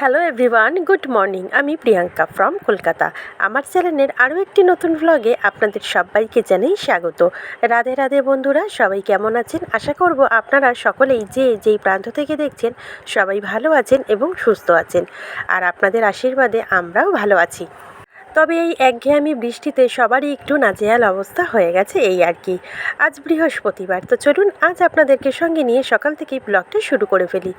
Hello everyone good morning আমি Priyanka from Kolkata. আমার চ্যানেলের আরও একটি নতুন ভ্লগে আপনাদের সবাইকে জানাই স্বাগত। রাধে রাধে বন্ধুরা, সবাই কেমন আছেন? আশা করব আপনারা সকলেই যে যেই প্রান্ত থেকে দেখছেন, সবাই ভালো আছেন এবং সুস্থ আছেন। আর আপনাদের আশীর্বাদে আমরাও ভালো আছি। তবে এই একঘেয়েমি বৃষ্টিতে সবারই একটু নাজেহাল অবস্থা হয়ে গেছে এই আর কি। আজ বৃহস্পতিবার। তো চলুন, আজ আপনাদেরকে সঙ্গে নিয়ে সকাল থেকেই ব্লগটা শুরু করে ফেলি।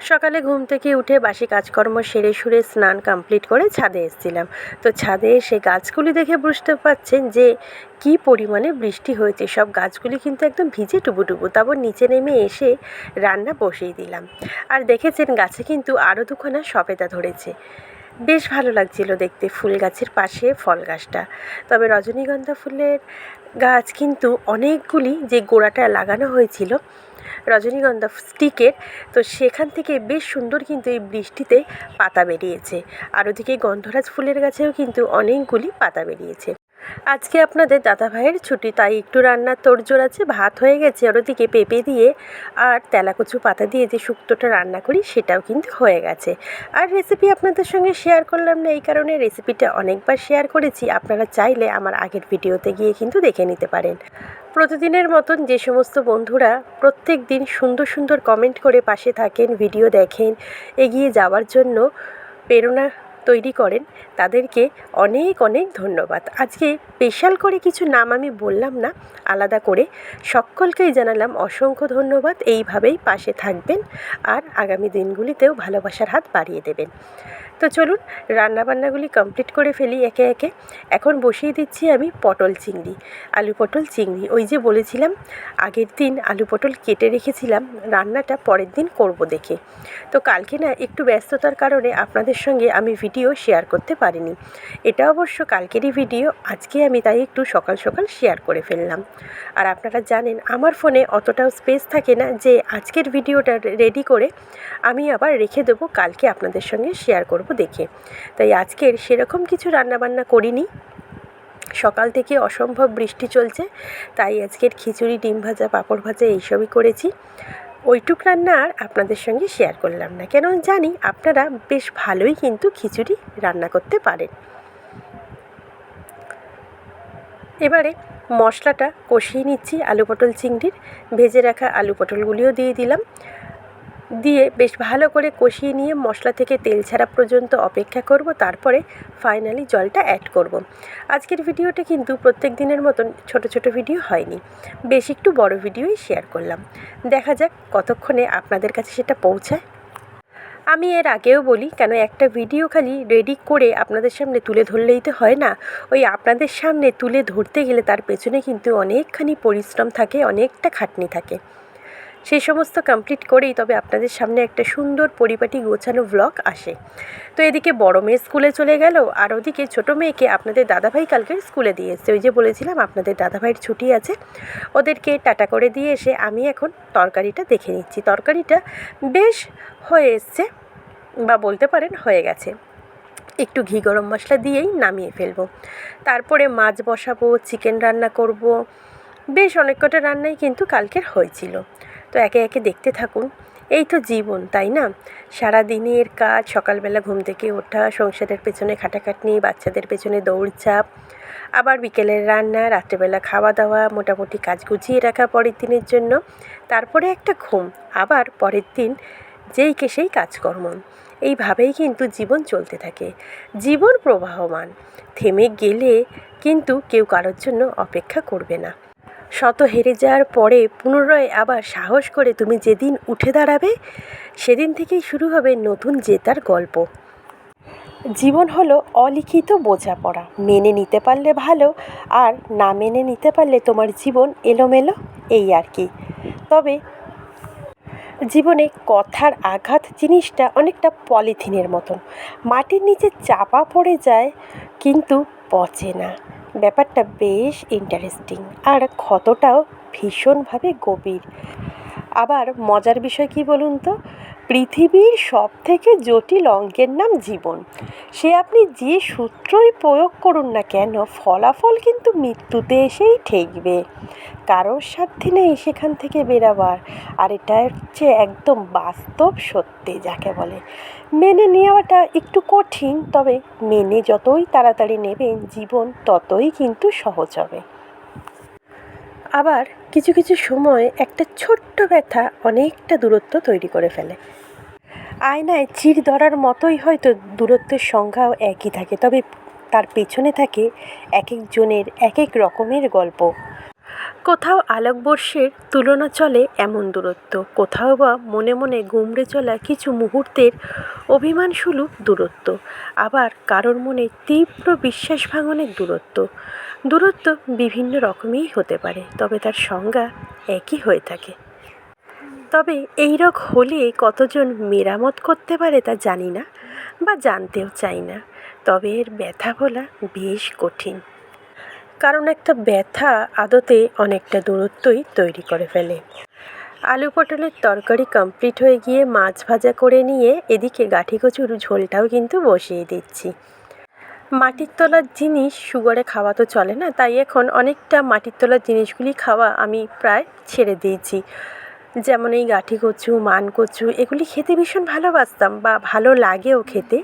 সকালে ঘুম থেকে উঠে বাসি কাজকর্ম সেরে সুরে স্নান কমপ্লিট করে ছাদে এসেছিলাম। তো ছাদে এসে গাছগুলি দেখে বুঝতে পারছেন যে কি পরিমাণে বৃষ্টি হয়েছে। সব গাছগুলি কিন্তু একদম ভিজে টুবুটুবু, তারপর নিচে নেমে এসে রান্না বসিয়ে দিলাম। আর দেখেছেন গাছে কিন্তু আরও দুখানা সবেদা ধরেছে। বেশ ভালো লাগছিল দেখতে ফুল গাছের পাশে ফল গাছটা। তবে রজনীগন্ধা ফুলের গাছ কিন্তু অনেকগুলি যে গোড়াটা লাগানো হয়েছিল রজনীগন্ধা স্টিকের তো সেখান থেকে বেশ সুন্দর কিন্তু এই বৃষ্টিতে পাতা বেরিয়েছে। আর ওদিকে গন্ধরাজ ফুলের গাছেও কিন্তু অনেকগুলি পাতা বেরিয়েছে। আজকে আপনাদের দাদা ভাইয়ের ছুটি, তাই একটু রান্নার তোড়জোড় আছে, ভাত হয়ে গেছে আর ওদিকে পেঁপে দিয়ে আর তেলাকুচু পাতা দিয়ে যে শুক্তোটা রান্না করি, সেটাও কিন্তু হয়ে গেছে। আর রেসিপি আপনাদের সঙ্গে শেয়ার করলাম না, এই কারণে রেসিপিটা অনেকবার শেয়ার করেছি, আপনারা চাইলে আমার আগের ভিডিওতে গিয়ে কিন্তু দেখে নিতে পারেন। প্রতিদিনের মতন যে সমস্ত বন্ধুরা প্রত্যেক দিন সুন্দর সুন্দর কমেন্ট করে পাশে থাকেন ভিডিও দেখেন, এগিয়ে যাওয়ার জন্য প্রেরণা তৈরি করেন, তাদেরকে অনেক অনেক ধন্যবাদ। আজকে স্পেশাল করে কিছু নাম আমি বললাম না, আলাদা করে সকলকেই জানালাম অসংখ্য ধন্যবাদ। এইভাবেই পাশে থাকবেন আর আগামী দিনগুলিতেও ভালোবাসার হাত বাড়িয়ে দেবেন। তো চলুন রান্নাবান্নাগুলি কমপ্লিট করে ফেলি একে একে। এখন বসিয়ে দিচ্ছি আমি পটল চিংড়ি, আলু পটল চিংড়ি। ওই যে বলেছিলাম, আগের দিন আলু পটল কেটে রেখেছিলাম, রান্নাটা পরের দিন করব দেখে। তো কালকে না একটু ব্যস্ততার কারণে আপনাদের সঙ্গে আমি ভিডিও শেয়ার করতে পারিনি। এটা অবশ্য কালকেরই ভিডিও আজকে আমি তাই একটু সকাল সকাল শেয়ার করে ফেললাম। আর আপনারা জানেন, আমার ফোনে অতটাও স্পেস থাকে না যে আজকের ভিডিওটা রেডি করে আমি আবার রেখে দেবো, কালকে আপনাদের সঙ্গে শেয়ার করব। দেখে। তাই আজকের সেরকম কিছু রান্নাবান্না করিনি। সকাল থেকে অসম্ভব বৃষ্টি চলছে, তাই আজকের খিচুড়ি, ডিম ভাজা, পাঁপড় ভাজা এইসবই করেছি। ওইটুক রান্না আর আপনাদের সঙ্গে শেয়ার করলাম না। কেন জানি আপনারা বেশ ভালোই কিন্তু খিচুড়ি রান্না করতে পারেন। এবারে মশলাটা কষিয়ে নিচ্ছি আলু পটল চিংড়ির। ভেজে রাখা আলু পটলগুলিও দিয়ে দিলাম। দিয়ে বেশ ভালো করে কষিয়ে নিয়ে মশলা থেকে তেল ছাড়া পর্যন্ত অপেক্ষা করব, তারপরে ফাইনালি জলটা অ্যাড করব। আজকের ভিডিওটা কিন্তু প্রত্যেক দিনের মতন ছোট ছোট ভিডিও হয়নি, বেশ একটু বড় ভিডিওই শেয়ার করলাম। দেখা যাক কতক্ষণে আপনাদের কাছে সেটা পৌঁছায়। আমি এর আগেও বলি, কেন একটা ভিডিও খালি রেডি করে আপনাদের সামনে তুলে ধরলেই তো হয় না? ওই আপনাদের সামনে তুলে ধরতে গেলে তার পেছনে কিন্তু অনেকখানি পরিশ্রম থাকে, অনেকটা খাটনি থাকে। সেই সমস্ত কমপ্লিট করেই তবে আপনাদের সামনে একটা সুন্দর পরিপাটি গোছানো ব্লগ আসে। তো এদিকে বড় মেয়ে স্কুলে চলে গেল, আর ওদিকে ছোটো মেয়েকে আপনাদের দাদাভাই কালকে স্কুলে দিয়ে এসছে। ওই যে বলেছিলাম, আপনাদের দাদাভাইয়ের ছুটি আছে। ওদেরকে টাটা করে দিয়ে এসে আমি এখন তরকারিটা দেখে নিচ্ছি। তরকারিটা বেশ হয়ে এসছে, বা বলতে পারেন হয়ে গেছে। একটু ঘি গরম মশলা দিয়েই নামিয়ে ফেলব। তারপরে মাছ বসাবো চিকেন রান্না করব। বেশ অনেক কটা রান্নাই কিন্তু কালকের হয়েছিল। তো একে একে দেখতে থাকুন। এই তো জীবন, তাই না? সারা দিনের কাজ, সকালবেলা ঘুম থেকে ওঠা, সংসারের পেছনে খাটাখাটনি, বাচ্চাদের পেছনে দৌড়চাপ আবার বিকেলের রান্না, রাত্রেবেলা খাওয়া দাওয়া মোটামুটি কাজ গুছিয়ে রাখা পরের দিনের জন্য, তারপরে একটা ঘুম, আবার পরের দিন যেই কে সেই কাজকর্ম। এইভাবেই কিন্তু জীবন চলতে থাকে। জীবন প্রবাহমান, থেমে গেলে কিন্তু কেউ কারোর জন্য অপেক্ষা করবে না। শত হেরে যাওয়ার পরে পুনরায় আবার সাহস করে তুমি যেদিন উঠে দাঁড়াবে, সেদিন থেকেই শুরু হবে নতুন জেতার গল্প। জীবন হলো অলিখিত বোঝাপড়া। মেনে নিতে পারলে ভালো, আর না মেনে নিতে পারলে তোমার জীবন এলোমেলো, এই আর কি। তবে জীবনে কথার আঘাত জিনিসটা অনেকটা পলিথিনের মতন। মাটির নিচে চাপা পড়ে যায়, কিন্তু পচে না। ব্যাপারটা বেশ ইন্টারেস্টিং আর ক্ষতটাও ভীষণভাবে গভীর। আবার মজার বিষয় কি বলুন তো? পৃথিবীর সব থেকে জটিল অঙ্কের নাম জীবন। সে আপনি যে সূত্রই প্রয়োগ করুন না কেন, ফলাফল কিন্তু মৃত্যুতে এসেই ঠেকবে। কারোর সাধ্যে নেই সেখান থেকে বেরাবার, আর এটা হচ্ছে একদম বাস্তব সত্যি যাকে বলে। মেনে নেওয়াটা একটু কঠিন, তবে মেনে যতই তাড়াতাড়ি নেবেন, জীবন ততই কিন্তু সহজ হবে। আবার কিছু কিছু সময় একটা ছোট্ট ব্যথা অনেকটা দূরত্ব তৈরি করে ফেলে। আয়নায় চির ধরার মতোই হয়তো দূরত্বের সংখ্যাও একই থাকে, তবে তার পেছনে থাকে এক একজনের এক এক রকমের গল্প। কোথাও আলোকবর্ষের তুলনা চলে এমন দূরত্ব, কোথাও বা মনে মনে গুমড়ে চলা কিছু মুহূর্তের অভিমানসুলভ দূরত্ব, আবার কারোর মনে তীব্র বিশ্বাস ভাঙনের দূরত্ব। দূরত্ব বিভিন্ন রকমই হতে পারে, তবে তার সংজ্ঞা একই হয়ে থাকে। তবে এই হলে কতজন মেরামত করতে পারে তা জানি না বা জানতেও চাই না, তবে এর ব্যথা বলা বেশ কঠিন। কারণ একটা ব্যথা আদতে অনেকটা দূরত্বই তৈরি করে ফেলে। আলু পটলের তরকারি কমপ্লিট হয়ে গিয়ে মাছ ভাজা করে নিয়ে এদিকে গাঠি কচুর ঝোলটাও কিন্তু বসিয়ে দিচ্ছি। মাটির তলার জিনিস সুগারে খাওয়া তো চলে না, তাই এখন অনেকটা মাটির তলার জিনিসগুলি খাওয়া আমি প্রায় ছেড়ে দিয়েছি। যেমন এই গাঠি কচু, মান কচু, এগুলি খেতে ভীষণ ভালোবাসতাম বা ভালো লাগেও খেতে,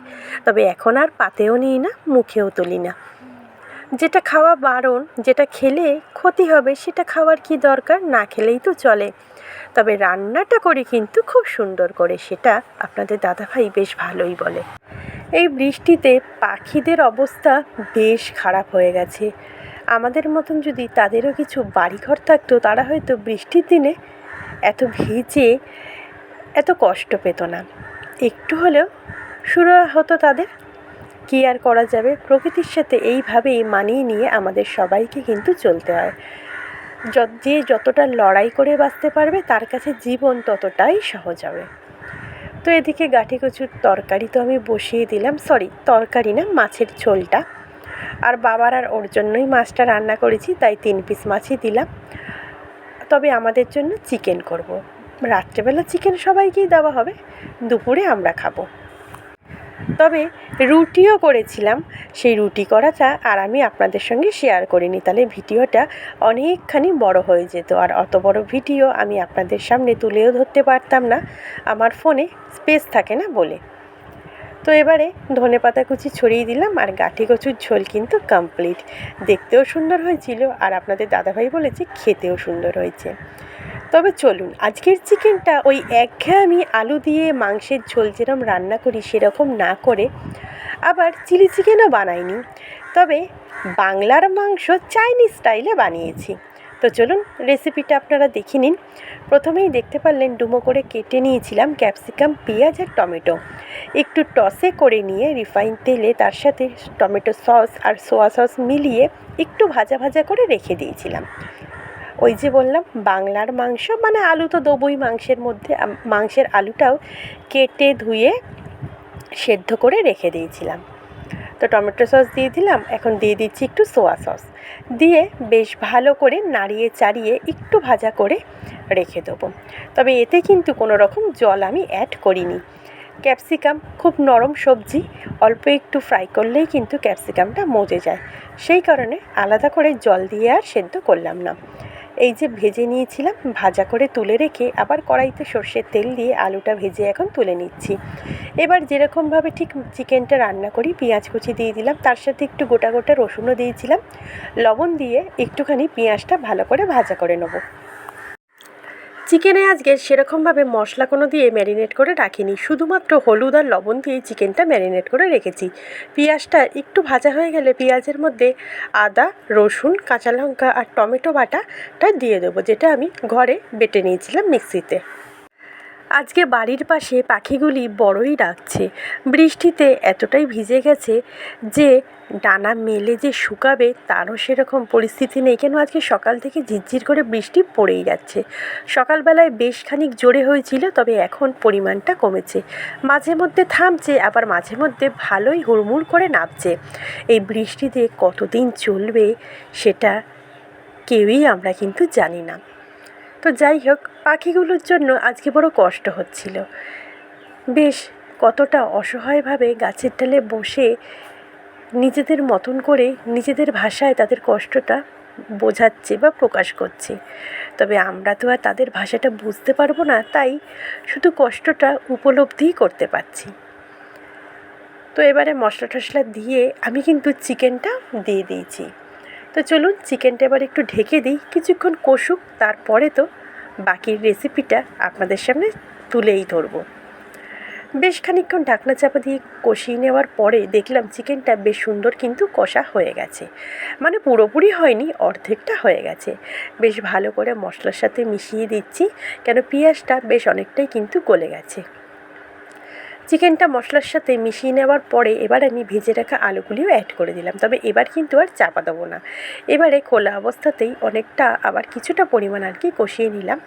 তবে এখন আর পাতেও নিই না, মুখেও তুলি না। যেটা খাওয়া বারণ, যেটা খেলে ক্ষতি হবে, সেটা খাওয়ার কি দরকার? না খেলেই তো চলে। তবে রান্নাটা করি কিন্তু খুব সুন্দর করে, সেটা আপনাদের দাদাভাই বেশ ভালোই বলে। এই বৃষ্টিতে পাখিদের অবস্থা বেশ খারাপ হয়ে গেছে। আমাদের মতন যদি তাদেরও কিছু বাড়িঘর থাকতো, তারা হয়তো বৃষ্টির দিনে এত ভিজে, এত কষ্ট পেত না। একটু হলেও শুরু হতো তাদের কী আর করা যাবে? প্রকৃতির সাথে এইভাবেই মানিয়ে নিয়ে আমাদের সবাইকে কিন্তু চলতে হয়। যে যতটা লড়াই করে বাঁচতে পারবে, তার কাছে জীবন ততটাই সহজ হবে। তো এদিকে গাঠি কচুর তরকারি তো আমি বসিয়ে দিলাম। সরি, তরকারি না, মাছের ঝোলটা। আর বাবার আর ওর জন্যই মাছটা রান্না করেছি, তাই তিন পিস মাছই দিলাম। তবে আমাদের জন্য চিকেন করব। রাত্রেবেলা চিকেন সবাইকেই দেওয়া হবে, দুপুরে আমরা খাব। তবে রুটিও করেছিলাম। সেই রুটি করাটা আর আমি আপনাদের সঙ্গে শেয়ার করিনি। তাহলে ভিডিওটা অনেকখানি বড় হয়ে যেত। আর অত বড় ভিডিও আমি আপনাদের সামনে তুলেও ধরতে পারতাম না। আমার ফোনে স্পেস থাকে না বলে। তো এবারে ধনে পাতা কুচি ছড়িয়ে দিলাম আর গাঠি কচুর ঝোল কিন্তু কমপ্লিট দেখতেও সুন্দর হয়েছিল। আর আপনাদের দাদাভাই বলেছে, খেতেও সুন্দর হয়েছে। তবে চলুন, আজকের চিকেনটা ওই একঘেয়েমি আলু দিয়ে মাংসের ঝোল যেরকম রান্না করি সেরকম না করে আবার চিলি চিকেনও বানাইনি। তবে বাংলার মাংস চাইনিজ স্টাইলে বানিয়েছি। তো চলুন রেসিপিটা আপনারা দেখে নিন। প্রথমেই দেখতে পারলেন ডুমো করে কেটে নিয়েছিলাম ক্যাপসিকাম পেঁয়াজ আর টমেটো। একটু টসে করে নিয়ে রিফাইন তেলে তার সাথে টমেটো সস আর সোয়া সস মিলিয়ে একটু ভাজা ভাজা করে রেখে দিয়েছিলাম। ওই যে বললাম, বাংলার মাংস মানে আলু তো দেবই মাংসের মধ্যে মাংসের আলুটাও কেটে ধুয়ে সেদ্ধ করে রেখে দিয়েছিলাম। তো টমেটো সস দিয়ে দিলাম, এখন দিয়ে দিচ্ছি একটু সোয়া সস দিয়ে বেশ ভালো করে নাড়িয়ে চাড়িয়ে একটু ভাজা করে রেখে দেবো। তবে এতে কিন্তু কোনো রকম জল আমি অ্যাড করিনি। ক্যাপসিকাম, খুব নরম সবজি, অল্প একটু ফ্রাই করলেই কিন্তু ক্যাপসিকামটা মজে যায়। সেই কারণে আলাদা করে জল দিয়ে আর সেদ্ধ করলাম না। এই যে ভেজে নিয়েছিলাম, ভাজা করে তুলে রেখে আবার কড়াইতে সর্ষের তেল দিয়ে আলুটা ভেজে এখন তুলে নিচ্ছি। এবার যেরকমভাবে ঠিক চিকেনটা রান্না করি, পেঁয়াজ কুচি দিয়ে দিলাম, তার সাথে একটু গোটা গোটা রসুনও দিয়েছিলাম। লবণ দিয়ে একটুখানি পেঁয়াজটা ভালো করে ভাজা করে নেব। চিকেনে আজকে সেরকমভাবে মশলা কোনো দিয়ে ম্যারিনেট করে রাখিনি। শুধুমাত্র হলুদ আর লবণ দিয়ে চিকেনটা ম্যারিনেট করে রেখেছি। পেঁয়াজটা একটু ভাজা হয়ে গেলে পেঁয়াজের মধ্যে আদা, রসুন, কাঁচা লঙ্কা আর টমেটো বাটাটা দিয়ে দেবো, যেটা আমি ঘরে বেটে নিয়েছিলাম মিক্সিতে। আজকে বাড়ির পাশে পাখিগুলি বড়ই ডাকছে। বৃষ্টিতে এতটাই ভিজে গেছে যে ডানা মেলে যে শুকাবে তারও সেরকম পরিস্থিতি নেই। কেন আজকে সকাল থেকে ঝিরঝির করে বৃষ্টি পড়েই যাচ্ছে। সকালবেলায় বেশ খানিক জোরে হয়েছিল, তবে এখন পরিমাণটা কমেছে। মাঝে মধ্যে থামছে, আবার মাঝে মধ্যে ভালোই হুড়মুড় করে নামছে। এই বৃষ্টিতে কতদিন চলবে সেটা কেউই আমরা কিন্তু জানি না। তো যাই হোক, পাখিগুলোর জন্য আজকে বড় কষ্ট হচ্ছিল। বেশ কতটা অসহায়ভাবে গাছের ডালে বসে নিজেদের মতন করে নিজেদের ভাষায় তাদের কষ্টটা বোঝাচ্ছে বা প্রকাশ করছে। তবে আমরা তো আর তাদের ভাষাটা বুঝতে পারব না, তাই শুধু কষ্টটা উপলব্ধিই করতে পারছি। তো এবারে মশলা টশলা দিয়ে আমি কিন্তু চিকেনটা দিয়ে দিয়েছি। তো চলুন চিকেনটা এবার একটু ঢেকে দিই। কিছুক্ষণ কষুক, তারপরে তো বাকির রেসিপিটা আপনাদের সামনে তুলেই ধরবো। বেশ খানিকক্ষণ ঢাকনা চাপা দিয়ে কষিয়ে নেওয়ার পরে দেখলাম চিকেনটা বেশ সুন্দর কিন্তু কষা হয়ে গেছে। মানে পুরোপুরি হয়নি, অর্ধেকটা হয়ে গেছে। বেশ ভালো করে মশলার সাথে মিশিয়ে দিচ্ছি, কেন পেঁয়াজটা বেশ অনেকটাই কিন্তু গলে গেছে। চিকেনটা মশলার সাথে মিশিয়ে নেওয়ার পরে এবার আমি ভেজে রাখা আলুগুলিও অ্যাড করে দিলাম। তবে এবার কিন্তু আর চাপা দেবো না। এবারে খোলা অবস্থাতেই অনেকটা আবার কিছুটা পরিমাণ আর কি কষিয়ে নিলাম।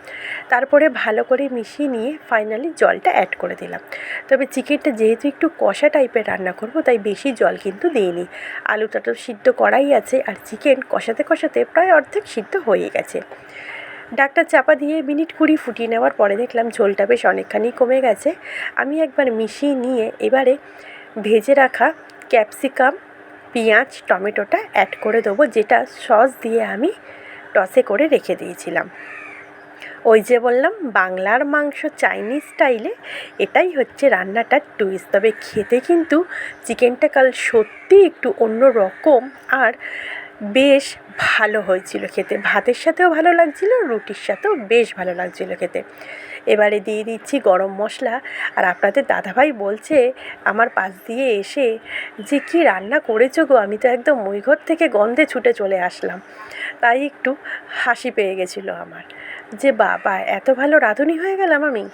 তারপরে ভালো করে মিশিয়ে নিয়ে ফাইনালি জলটা অ্যাড করে দিলাম। তবে চিকেনটা যেহেতু একটু কষা টাইপের রান্না করব, তাই বেশি জল কিন্তু দিইনি। আলুটা তো সিদ্ধ করাই আছে, আর চিকেন কষাতে কষাতে প্রায় অর্ধেক সিদ্ধ হয়ে গেছে। ডাকটা চাপা দিয়ে মিনিট কুড়ি ফুটিয়ে নেওয়ার পরে দেখলাম ঝোলটা বেশ অনেকখানি কমে গেছে। আমি একবার মিশিয়ে নিয়ে এবারে ভেজে রাখা ক্যাপসিকাম, পেঁয়াজ, টমেটোটা অ্যাড করে দেবো, যেটা সস দিয়ে আমি টসে করে রেখে দিয়েছিলাম। ওই যে বললাম, বাংলার মাংস চাইনিজ স্টাইলে এটাই হচ্ছে রান্নাটার টুইস্ট তবে খেতে কিন্তু চিকেনটা কাল সত্যি একটু অন্য রকম আর বেশ ভালো হয়েছিল খেতে। ভাতের সাথেও ভালো লাগছিল, রুটির সাথেও বেশ ভালো লাগছিল খেতে। এবারে দিয়ে দিচ্ছি গরম মশলা আর আপনাদের দাদাভাই বলছে, আমার পাশ দিয়ে এসে যে কি রান্না করেছ গো, আমি তো একদম মইঘর থেকে গন্ধে ছুটে চলে আসলাম। তাই একটু হাসি পেয়ে গেছিল আমার। যে বাবা, এত ভালো রাঁধুনি হয়ে গেলাম আমি?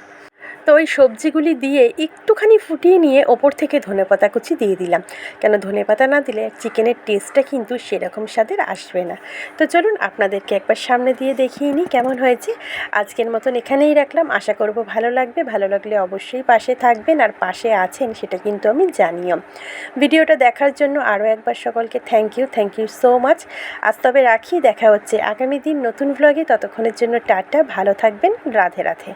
তো ওই সবজিগুলি দিয়ে একটুখানি ফুটিয়ে নিয়ে ওপর থেকে ধনেপাতা কুচি দিয়ে দিলাম। কেন ধনেপাতা না দিলে চিকেনের টেস্টটা কিন্তু সেরকম স্বাদের আসবে না। তো চলুন আপনাদেরকে একবার সামনে দিয়ে দেখিয়ে নিই কেমন হয়েছে। আজকের মতন এখানেই রাখলাম। আশা করব ভালো লাগবে। ভালো লাগলে অবশ্যই পাশে থাকবেন আর পাশে আছেন সেটা কিন্তু আমি জানিও। ভিডিওটা দেখার জন্য আরও একবার সকলকে thank you thank you so much আজ তবে রাখি। দেখা হচ্ছে আগামী দিন নতুন ভ্লগে ততক্ষণের জন্য টাটা। ভালো থাকবেন। রাধে রাধে।